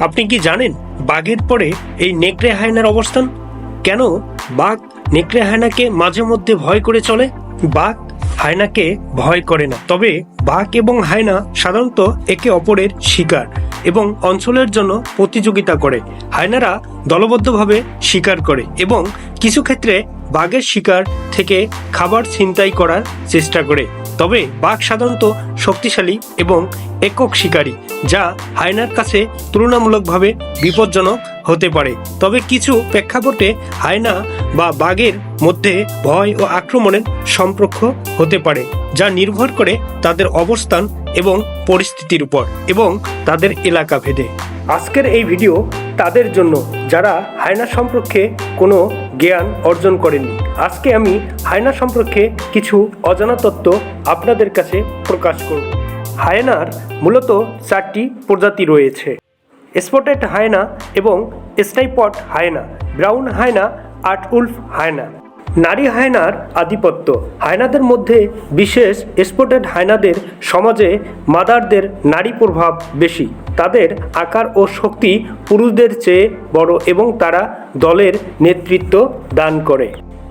আপনি কি জানেন বাঘের পরে এই নেকড়ে হায়নার অবস্থান? কেন বাঘ নেকড়ে হায়নাকে মাঝে মধ্যে ভয় করে চলে? বাঘ হায়নাকে ভয় করে না। তবে বাঘ এবং হায়না সাধারণত একে অপরের শিকার এবং অঞ্চলের জন্য প্রতিযোগিতা করে। হায়নারা দলবদ্ধভাবে শিকার করে এবং কিছু ক্ষেত্রে বাঘের শিকার থেকে খাবার ছিনতাই করার চেষ্টা করে। তবে বাঘ সাধারণত শক্তিশালী এবং একক শিকারী, যা হায়নার কাছে তুলনামূলকভাবে বিপজ্জনক হতে পারে। তবে কিছু প্রেক্ষাপটে হায়না বা বাঘের মধ্যে ভয় ও আক্রমণের সম্পর্ক হতে পারে, যা নির্ভর করে তাদের অবস্থান এবং পরিস্থিতির উপর এবং তাদের এলাকা ভেদে আজকের এই ভিডিও তাদের জন্য। যারা হায়না সম্পর্কে কোনো জ্ঞান অর্জন করেনি আজকে আমি হায়না সম্পর্কে কিছু অজানা তত্ত্ব আপনাদের কাছে প্রকাশ করব। হায়নার মূলত চারটি প্রজাতি রয়েছে। স্পটেড হায়না এবং স্টাইপট হায়না, ব্রাউন হায়না, আট উল্ফ হায়না। নারী হায়নার আধিপত্য। হায়নাদের মধ্যে বিশেষ স্পটেড হায়নাদের সমাজে মাদারদের নারী প্রভাব বেশি। তাদের আকার ও শক্তি পুরুষদের চেয়ে বড় এবং তারা দলের নেতৃত্ব দান করে।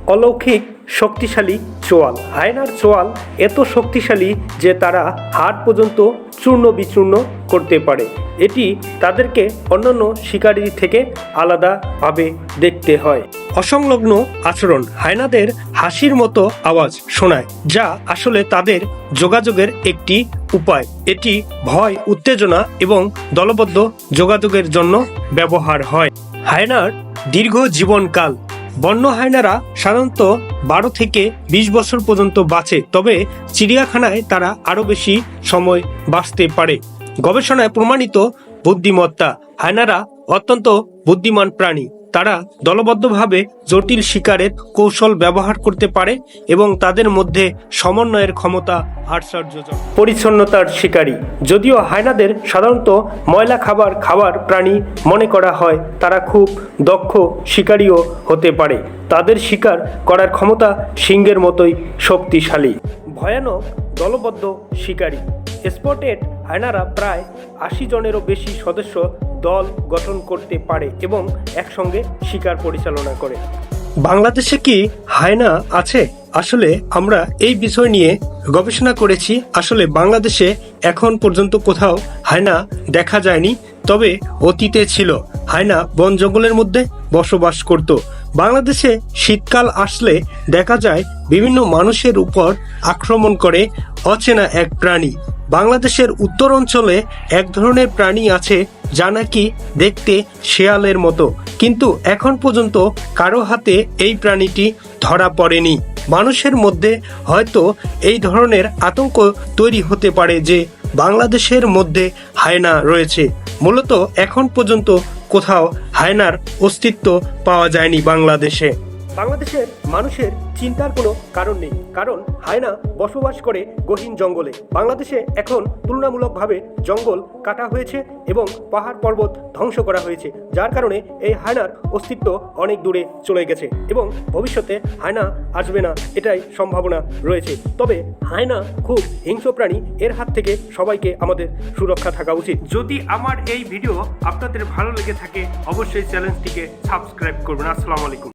অলৌকিক শক্তিশালী চোয়াল। হায়নার চোয়াল এত শক্তিশালী যে তারা হাড় পর্যন্ত চূর্ণ বিচূর্ণ করতে পারে। এটি তাদেরকে অন্যান্য শিকারী থেকে আলাদাভাবে দেখতে হয়। অসংলগ্ন আচরণ হায়নাদের হাসির মতো আওয়াজ শোনায়, যা আসলে তাদের যোগাযোগের একটি উপায়। এটি ভয়, উত্তেজনা এবং দলবদ্ধ যোগাযোগের জন্য ব্যবহার হয়। হায়নার দীর্ঘ জীবনকাল। বন্য হায়নারা সাধারণত বারো থেকে বিশ বছর পর্যন্ত বাঁচে, তবে চিড়িয়াখানায় তারা আরও বেশি সময় বাঁচতে পারে। গবেষণায় প্রমাণিত বুদ্ধিমত্তা। হায়নারা অত্যন্ত বুদ্ধিমান প্রাণী। তারা দলবদ্ধভাবে জটিল শিকারের কৌশল ব্যবহার করতে পারে এবং তাদের মধ্যে সমন্বয়ের ক্ষমতা আশ্চর্যজনক পরিচ্ছন্নতার শিকারী। যদিও হায়নাদের সাধারণত ময়লা খাবার খাবার প্রাণী মনে করা হয়, তারা খুব দক্ষ শিকারীও হতে পারে। তাদের শিকার করার ক্ষমতা সিংহের মতোই শক্তিশালী। ভয়ানক দলবদ্ধ শিকারী। স্পটেড হায়নারা প্রায় আশি জনেরও বেশি সদস্য দল গঠন করতে পারে এবং একসঙ্গে শিকার পরিচালনা করে। বাংলাদেশে কি হায়না আছে? আসলে আমরা এই বিষয় নিয়ে গবেষণা করেছি। আসলে বাংলাদেশে এখন পর্যন্ত কোথাও হায়না দেখা যায়নি, তবে অতীতে ছিল। হায়না বন জঙ্গলের মধ্যে বসবাস করত। বাংলাদেশে শীতকাল আসলে দেখা যায় বিভিন্ন মানুষের উপর আক্রমণ করে অচেনা এক প্রাণী। বাংলাদেশের উত্তর অঞ্চলে এক ধরনের প্রাণী আছে যা নাকি দেখতে শেয়ালের মতো। কিন্তু এখন পর্যন্ত কারও হাতে এই প্রাণীটি ধরা পড়েনি। মানুষের মধ্যে হয়তো এই ধরনের আতঙ্ক তৈরি হতে পারে যে বাংলাদেশের মধ্যে হায়না রয়েছে। মূলত এখন পর্যন্ত কোথাও হায়নার অস্তিত্ব পাওয়া যায়নি বাংলাদেশে। বাংলাদেশের মানুষের চিন্তার কোনো কারণ নেই। কারণ হায়না বসবাস করে গহীন জঙ্গলে। বাংলাদেশে এখন তুলনামূলকভাবে জঙ্গল কাটা হয়েছে এবং পাহাড় পর্বত ধ্বংস করা হয়েছে, যার কারণে এই হায়নার অস্তিত্ব অনেক দূরে চলে গেছে এবং ভবিষ্যতে হায়না আসবে না এটাই সম্ভাবনা রয়েছে। তবে হায়না খুব হিংস্র প্রাণী, এর হাত থেকে সবাইকে আমাদের সুরক্ষা থাকা উচিত। যদি আমার এই ভিডিও আপনাদের ভালো লেগে থাকে, অবশ্যই চ্যানেলটিকে সাবস্ক্রাইব করবেন। আসসালামু আলাইকুম।